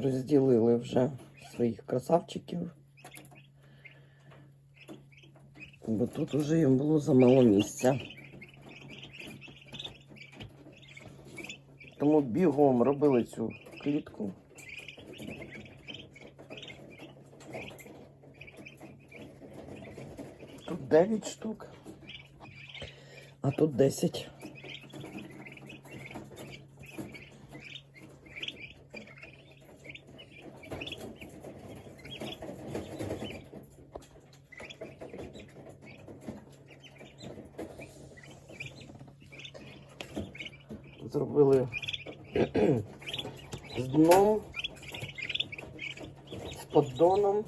Розділили вже своїх красавчиків. Бо тут уже їм було замало місця. Тому бігом робили цю клітку. Тут 9 штук, а тут 10. Зробили з дном, з поддоном.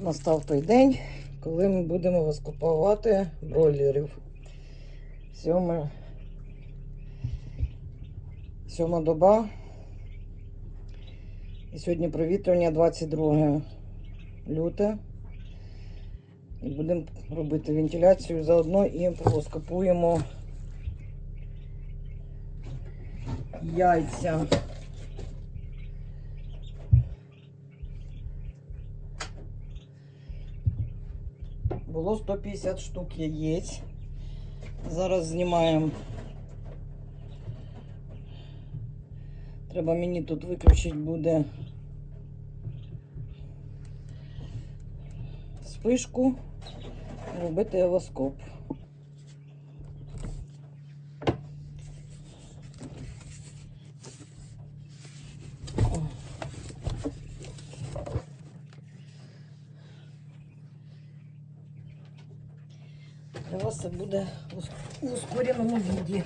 Настав той день, коли ми будемо розкупувати бройлерів. Сьома, сьома доба. І сьогодні провітрювання 22 люте. І будемо робити вентиляцію заодно і проскопуємо яйця. Було 150 штук яєць. Зараз знімаємо. Треба мені тут виключити буде спишку, робити евоскоп. Для вас це буде у ускореному віді.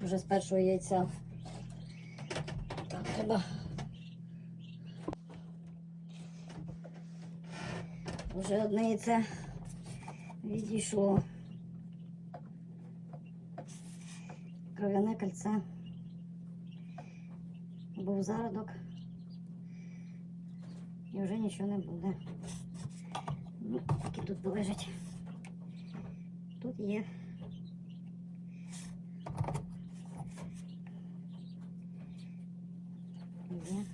Вже з першого яйця. Так, треба. Вже одне яйце відійшло. Кров'яне кольце. Був зародок. І вже нічого не буде. Ну, так тут полежить. Тут. Є. Є.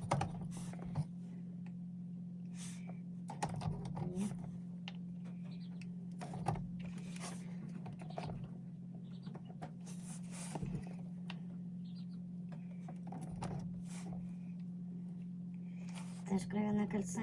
Теж кровяное кольце.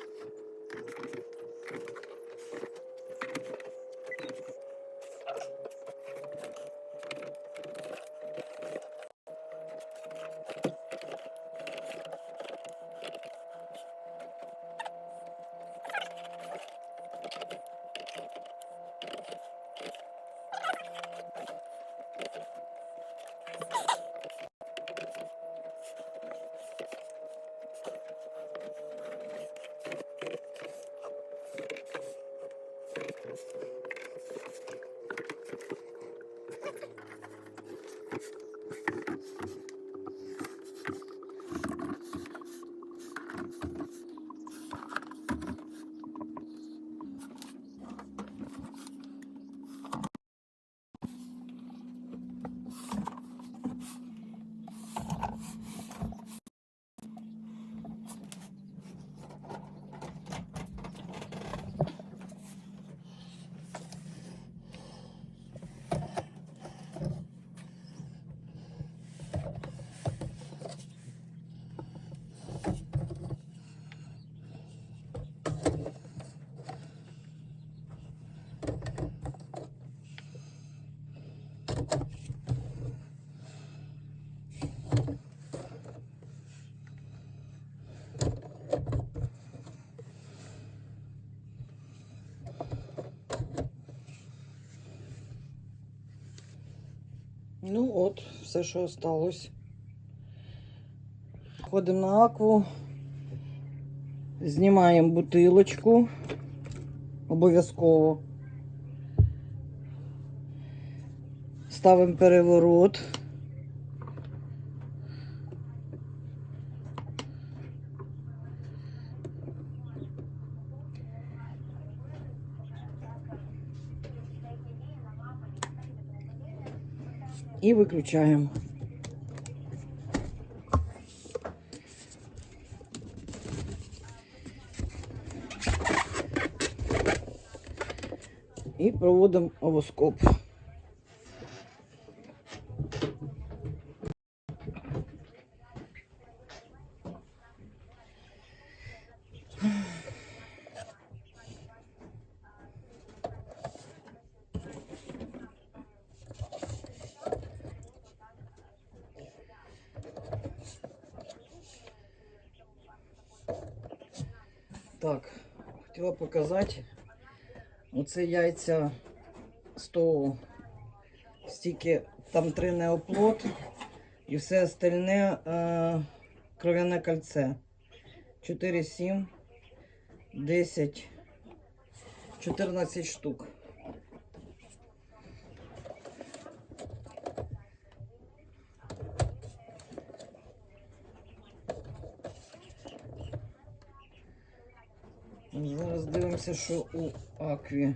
Ну от, все, що осталось. Ходимо на акву, знімаємо бутилочку. Обов'язково. Ставимо переворот. І виключаємо. І проводимо овоскоп. Так, хотіла показати. Оце яйця з того стільки там три неоплод і все остальне е, кров'яне кольце. 4, 7, 10, 14 штук. Зараз дивимося, що у акві.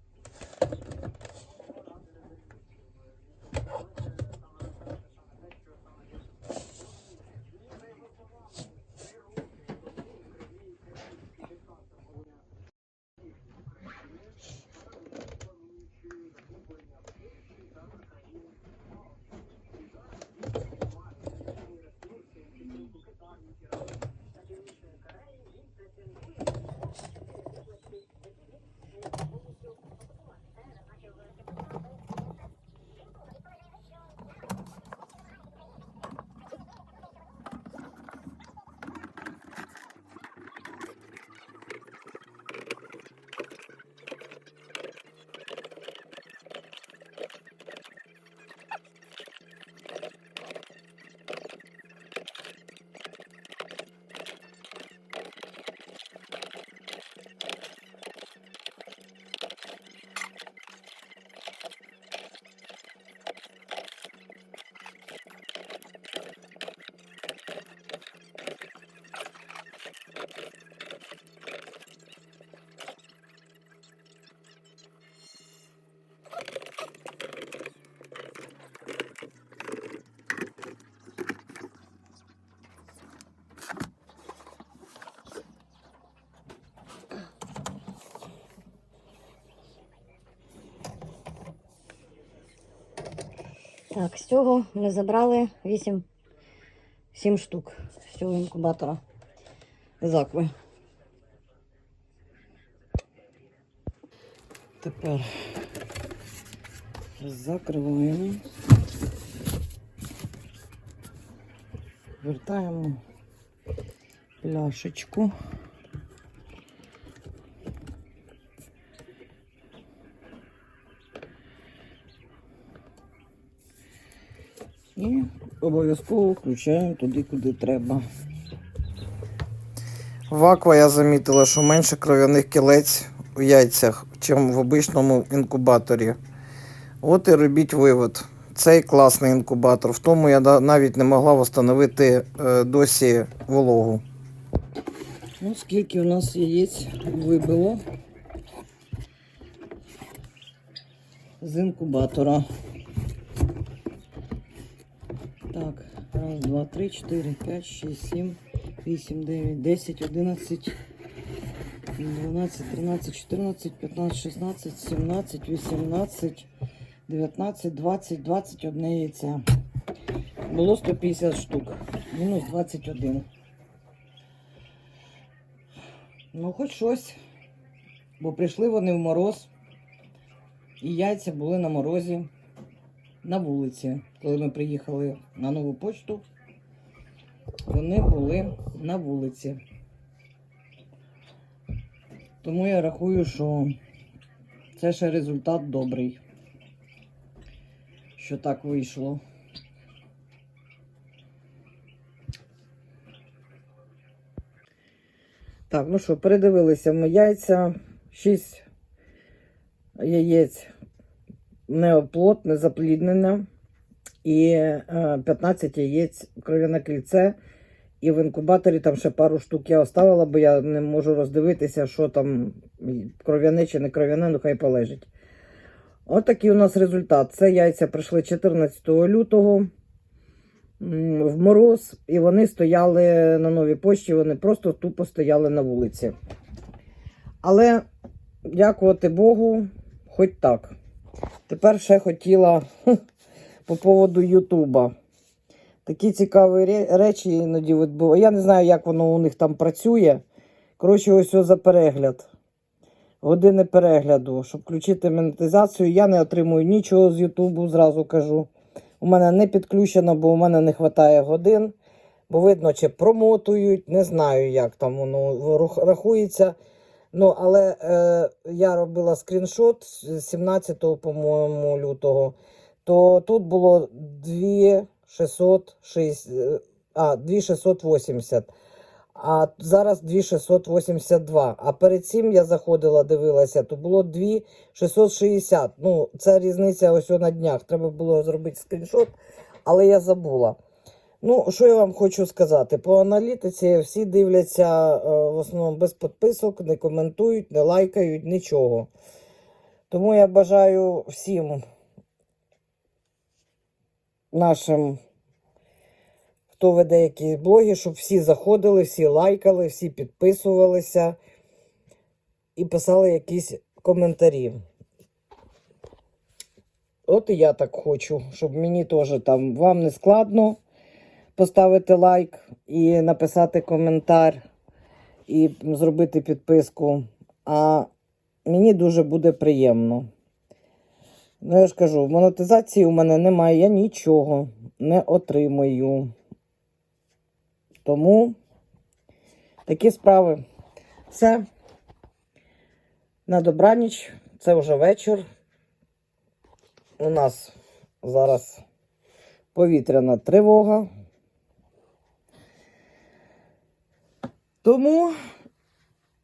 Так, з цього ми забрали 8 7 штук з цього інкубатора з акви. Тепер закриваємо. Вертаємо пляшечку. І обов'язково включаємо туди, куди треба. В аква я замітила, що менше кров'яних кілець у яйцях, ніж в обичному інкубаторі. От і робіть вивод. Цей класний інкубатор. В тому я навіть не могла встановити е, досі вологу. Ну, скільки у нас яєць вибило? з інкубатора. 2, 3, 4, 5, 6, 7, 8, 9, 10, 11, 12, 13, 14, 15, 16, 17, 18, 19, 20, 21 яйця. Було 150 штук. Мінус 21. Ну, хоч щось, бо прийшли вони в мороз. І яйця були на морозі на вулиці, коли ми приїхали на нову почту вони були на вулиці. Тому я рахую, що це ще результат добрий. Що так вийшло. Так, ну що, передивилися ми яйця. 6 яєць неоплод, незапліднене. І е, 15 яєць кров'яне кільце. І в інкубаторі там ще пару штук я оставила, бо я не можу роздивитися, що там кров'яне чи не кров'яне, ну хай полежить. От такий у нас результат. Це яйця прийшли 14 лютого в мороз, і вони стояли на новій пошті, вони просто тупо стояли на вулиці. Але дякувати Богу, хоч так. Тепер ще хотіла по поводу Ютуба. Такі цікаві речі іноді відбуваються. Я не знаю, як воно у них там працює. Коротше, ось за перегляд. Години перегляду. Щоб включити монетизацію, я не отримую нічого з Ютубу, зразу кажу. У мене не підключено, бо у мене не вистачає годин. Бо видно, чи промотують, не знаю, як там воно рахується. Ну, але е, я робила скріншот з 17, по-моєму, лютого, то тут було 2660, е, а, 2680, а зараз 2682. А перед цим я заходила, дивилася, то було 2660. Ну, це різниця ось на днях. Треба було зробити скріншот, але я забула. Ну, що я вам хочу сказати? По аналітиці всі дивляться е, в основному без підписок, не коментують, не лайкають, нічого. Тому я бажаю всім нашим, хто веде якісь блоги, щоб всі заходили, всі лайкали, всі підписувалися і писали якісь коментарі. От і я так хочу, щоб мені теж там вам не складно поставити лайк і написати коментар, і зробити підписку. А мені дуже буде приємно. Ну, я ж кажу, в монетизації у мене немає, я нічого не отримую. Тому такі справи. Все. На добраніч. Це вже вечір. У нас зараз повітряна тривога. Тому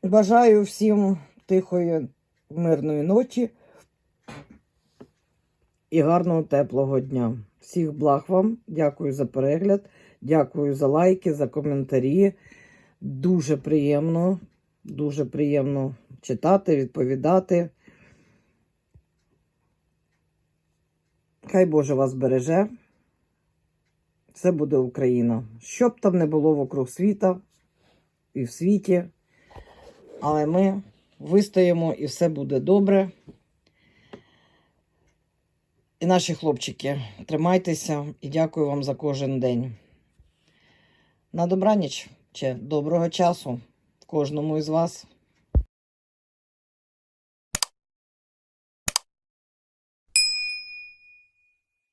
бажаю всім тихої, мирної ночі і гарного теплого дня. Всіх благ вам. Дякую за перегляд, дякую за лайки, за коментарі. Дуже приємно, дуже приємно читати, відповідати. Хай Боже вас береже. Все буде Україна. Що б там не було вокруг світа і в світі. Але ми вистоїмо і все буде добре. І наші хлопчики, тримайтеся і дякую вам за кожен день. На добраніч чи доброго часу кожному із вас.